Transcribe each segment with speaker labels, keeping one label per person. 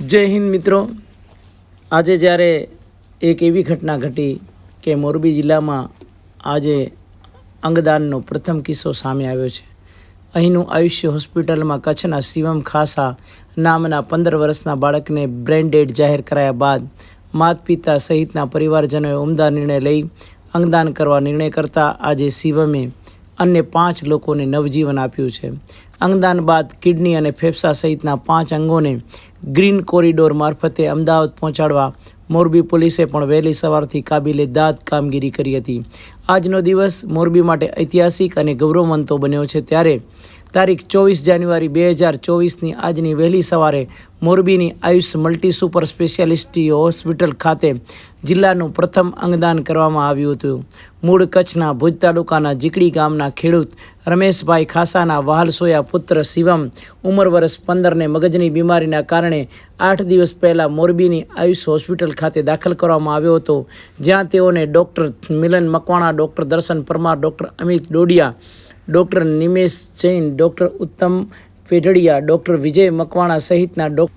Speaker 1: જય હિન્દ મિત્રો. આજે જ્યારે એક એવી ઘટના ઘટી કે મોરબી જિલ્લામાં આજે અંગદાનનો પ્રથમ કિસ્સો સામે આવ્યો છે. અહીંનું આયુષ્ય હોસ્પિટલમાં કચ્છના શિવમ ખાસા નામના પંદર વર્ષના બાળકને બ્રેન ડેડ જાહેર કરાયા બાદ માત પિતા સહિતના પરિવારજનોએ ઉમદા નિર્ણય લઈ અંગદાન કરવા નિર્ણય કરતા આજે શિવમે અન્ય પાંચ લોકોને નવજીવન આપ્યું છે. અંગદાન બાદ કિડની અને ફેફસા સહિતના પાંચ અંગોને ગ્રીન કોરિડોર મારફતે અમદાવાદ પહોંચાડવા મોરબી પોલીસે પણ વહેલી સવારથી કાબિલે દાદ કામગીરી કરી હતી. આજનો દિવસ મોરબી માટે ઐતિહાસિક અને ગૌરવવંતો બન્યો છે. ત્યારે તારીખ ચોવીસ જાન્યુઆરી બે હજાર ચોવીસની આજની વહેલી સવારે મોરબીની Ayush multi super speciality hospital ખાતે જિલ્લાનું પ્રથમ અંગદાન કરવામાં આવ્યું હતું. મૂળ કચ્છના ભુજ તાલુકાના જીકડી ગામના ખેડૂત રમેશભાઈ ખાસાના વહાલસોયા પુત્ર શિવમ ઉંમર વર્ષ પંદરને મગજની બીમારીના કારણે આઠ દિવસ પહેલાં મોરબીની આયુષ હોસ્પિટલ ખાતે દાખલ કરવામાં આવ્યો હતો, જ્યાં તેઓને doctor Milan Makwana, doctor Darshan Parmar, doctor Amit Dodiya doctor Nimesh Jain, doctor Uttam Pedhadiya, doctor વિજય મકવાણા સહિતના ડોક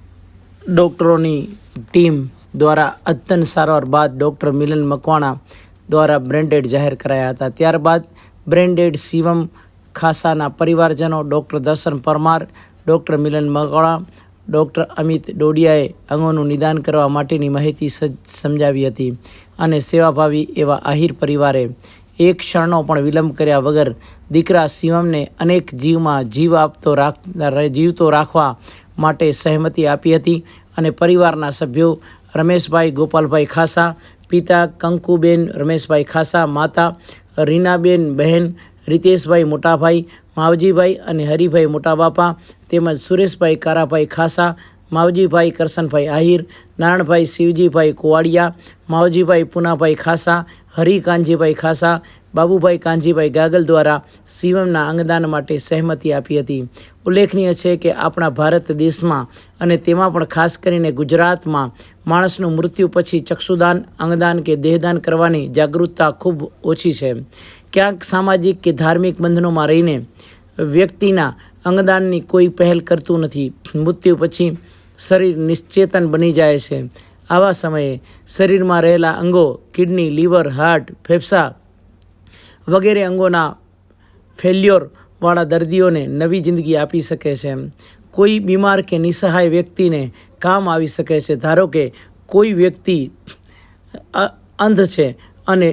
Speaker 1: ડૉક્ટરોની ટીમ દ્વારા અદ્યતન સારવાર બાદ ડૉક્ટર મિલન મકવાણા દ્વારા બ્રેન્ડેડ જાહેર કરાયા હતા. ત્યારબાદ બ્રેન્ડેડ શિવમ ખાસાના પરિવારજનો, doctor Darshan Parmar, doctor Milan Makwana, doctor Amit ડોડિયાએ અંગોનું નિદાન કરવા માટેની માહિતી સમજાવી હતી અને સેવાભાવી એવા આહિર પરિવારે એક ક્ષણનો પણ વિલંબ કર્યા વગર દીકરા શિવમને અનેક જીવમાં જીવ આપતો રાખ જીવતો રાખવા માટે સહેમતી આપી હતી અને પરિવારના સભ્યો રમેશભાઈ ગોપાલભાઈ ખાસા, પિતા કંકુબેન રમેશભાઈ ખાસા, માતા રીનાબેન બહેન રીતેશભાઈ મોટાભાઈ, માવજીભાઈ અને હરિભાઈ મોટાબાપા તેમજ સુરેશભાઈ કારાભાઈ ખાસા માવજીભાઈ કરશનભાઈ આહિર, નારણભાઈ શિવજીભાઈ કુવાડિયા, માવજીભાઈ પુનાભાઈ ખાસા, હરિ કાંજીભાઈ ખાસા, બાબુભાઈ કાંજીભાઈ ગાગલ દ્વારા શિવમના અંગદાન માટે સહમતિ આપી હતી. ઉલ્લેખનીય છે કે આપણા ભારત દેશમાં અને તેમાં પણ ખાસ કરીને ગુજરાતમાં માણસનું મૃત્યુ પછી ચક્ષુદાન, અંગદાન કે દેહદાન કરવાની જાગૃતતા ખૂબ ઓછી છે. ક્યાંક સામાજિક કે ધાર્મિક બંધનોમાં રહીને વ્યક્તિના અંગદાનની કોઈ પહેલ કરતું નથી. મૃત્યુ પછી શરીર નિશ્ચેતન બની જાય છે. આવા સમયે શરીરમાં રહેલા અંગો, કિડની, લીવર, હાર્ટ, ફેફસા વગેરે અંગોના ફેલ્યોરવાળા દર્દીઓને નવી જિંદગી આપી શકે છે. કોઈ બીમાર કે નિસહાય વ્યક્તિને કામ આવી શકે છે, ધારો કે કોઈ વ્યક્તિ અંધ છે અને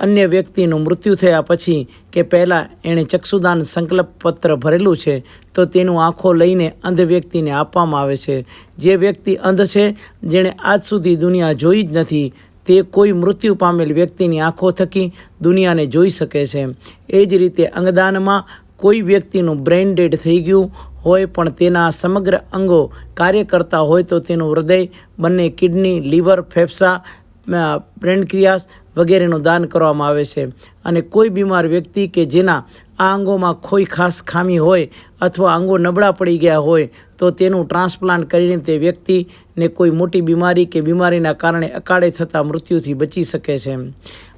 Speaker 1: અન્ય વ્યક્તિનું મૃત્યુ થયા પછી કે પહેલાં એણે ચક્ષુદાન સંકલ્પ પત્ર ભરેલું છે, તો તેનું આંખો લઈને અંધ વ્યક્તિને આપવામાં આવે છે. જે વ્યક્તિ અંધ છે, જેણે આજ સુધી દુનિયા જોઈ જ નથી, તે કોઈ મૃત્યુ પામેલ વ્યક્તિની આંખો થકી દુનિયાને જોઈ શકે છે. એ જ રીતે અંગદાનમાં કોઈ વ્યક્તિનું બ્રેઇન ડેડ થઈ ગયું હોય પણ તેના સમગ્ર અંગો કાર્ય કરતા હોય તો તેનું હૃદય, બંને કિડની, લીવર, ફેફસા પ્રેન્ક્રિયાસ વગેરેનું દાન કરવામાં આવે છે. અને કોઈ બીમાર વ્યક્તિ કે જેના આ અંગોમાં કોઈ ખાસ ખામી હોય અથવા અંગો નબળા પડી ગયા હોય, તો તેનું ટ્રાન્સપ્લાન્ટ કરીને તે વ્યક્તિને કોઈ મોટી બીમારી કે બીમારીના કારણે અકાળે થતા મૃત્યુથી બચી શકે છે.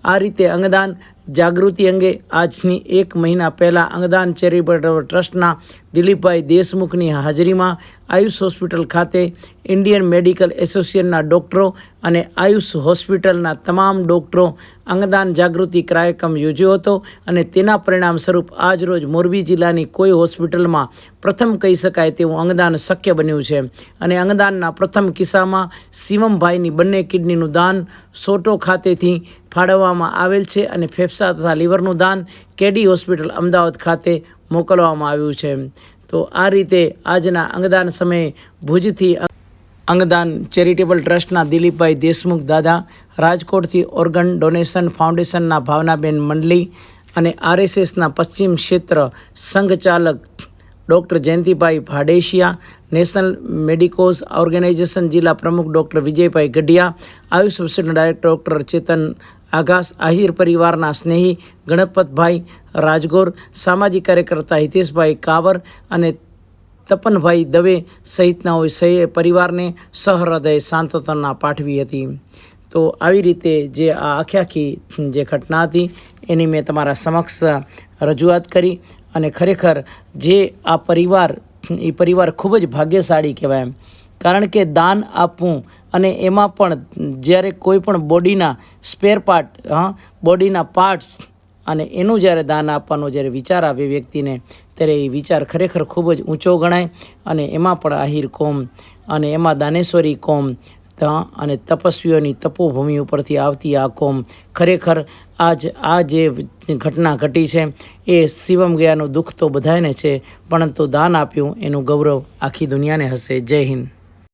Speaker 1: આ રીતે અંગદાન જાગૃતિ અંગે આજની એક મહિના પહેલાં અંગદાન ચેરિટેબલ ટ્રસ્ટના દિલીપભાઈ દેશમુખની હાજરીમાં આયુષ હોસ્પિટલ ખાતે ઇન્ડિયન મેડિકલ એસોસિએશનના ડૉક્ટરો અને આયુષ હોસ્પિટલના તમામ ડૉક્ટરો અંગદાન જાગૃતિ કાર્યક્રમ યોજ્યો હતો અને તેના પરિણામ સ્વરૂપ આજ રોજ મોરબી જિલ્લાની કોઈ હોસ્પિટલમાં પ્રથમ કહી શકાય તેવું અંગદાન શક્ય બન્યું છે. અને અંગદાનના પ્રથમ કિસ્સામાં શિવમભાઈની બંને કિડનીનું દાન સોટો ખાતેથી ફાળવવામાં આવેલ છે અને ફેફસા તથા લીવરનું દાન કેડી હોસ્પિટલ અમદાવાદ ખાતે મોકલવામાં આવ્યું છે. તો આ રીતે આજના અંગદાન સમયે ભુજથી અંગદાન ચેરિટેબલ ટ્રસ્ટના દિલીપભાઈ દેશમુખ દાદા, રાજકોટથી ઓર્ગન ડોનેશન ફાઉન્ડેશનના ભાવનાબેન મંડલી અને આરએસએસના પશ્ચિમ ક્ષેત્ર સંઘચાલક doctor Jayantibhai Bhadeshiya, national medicos organisation જિલ્લા પ્રમુખ ડૉક્ટર વિજયભાઈ ગઢિયા, આયુષ હોસ્પિટલના ડાયરેક્ટર ડૉક્ટર ચેતન આઘાસ આહિર પરિવારના સ્નેહી ગણપતભાઈ રાજગોર, સામાજિક કાર્યકર્તા હિતેશભાઈ કાવર અને તપનભાઈ દવે સહિતનાઓએ સહે પરિવારને સહૃદય સાંત્વના પાઠવી હતી. તો આવી રીતે જે આ આખી આખી જે ઘટના હતી, એની મેં તમારા સમક્ષ રજૂઆત કરી અને ખરેખર જે આ પરિવાર, એ પરિવાર ખૂબ જ ભાગ્યશાળી કહેવાય કારણ કે દાન આપવું અને એમાં પણ જ્યારે કોઈ પણ બોડીના સ્પેર પાર્ટ હા, બોડીના પાર્ટ્સ અને એનું જ્યારે દાન આપવાનો જ્યારે વિચાર આવે વ્યક્તિને, ત્યારે એ વિચાર ખરેખર ખૂબ જ ઊંચો ગણાય અને એમાં પણ આહિર કોમ અને એમાં દાનેશ્વરી કોમ અને તપસ્વીઓની તપોભૂમિ ઉપરથી આવતી આ કોમ ખરેખર આજ, આ જે ઘટના ઘટી છે એ શિવમ ગયાનું દુઃખ તો બધાને છે, પરંતુ દાન આપ્યું, એનું ગૌરવ આખી દુનિયાને હશે. જય હિન્દ.